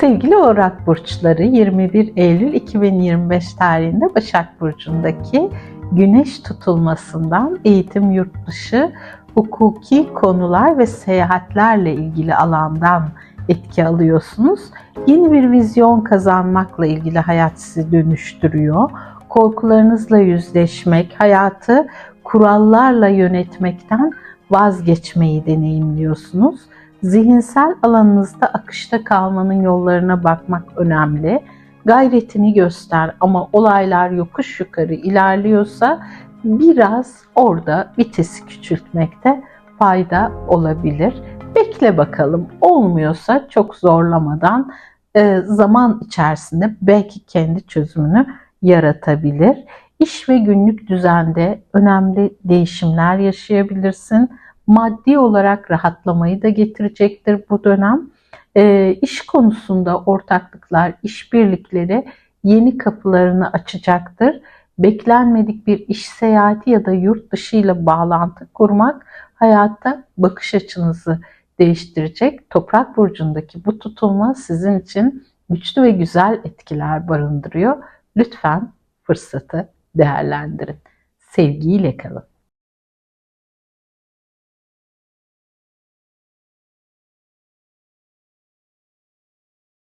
Sevgili Orak Burçları 21 Eylül 2025 tarihinde Başak Burcu'ndaki güneş tutulmasından eğitim yurt dışı, hukuki konular ve seyahatlerle ilgili alandan etki alıyorsunuz. Yeni bir vizyon kazanmakla ilgili hayat sizi dönüştürüyor. Korkularınızla yüzleşmek, hayatı kurallarla yönetmekten vazgeçmeyi deneyimliyorsunuz. Zihinsel alanınızda akışta kalmanın yollarına bakmak önemli. Gayretini göster ama olaylar yokuş yukarı ilerliyorsa biraz orada vitesi küçültmekte fayda olabilir. Bekle bakalım. Olmuyorsa çok zorlamadan e, zaman içerisinde belki kendi çözümünü yaratabilir. İş ve günlük düzende önemli değişimler yaşayabilirsin. Maddi olarak rahatlamayı da getirecektir bu dönem. E, iş konusunda ortaklıklar, işbirlikleri yeni kapılarını açacaktır. Beklenmedik bir iş seyahati ya da yurt dışı ile bağlantı kurmak hayatta bakış açınızı değiştirecek. Toprak burcundaki bu tutulma sizin için güçlü ve güzel etkiler barındırıyor. Lütfen fırsatı değerlendirin. Sevgiyle kalın.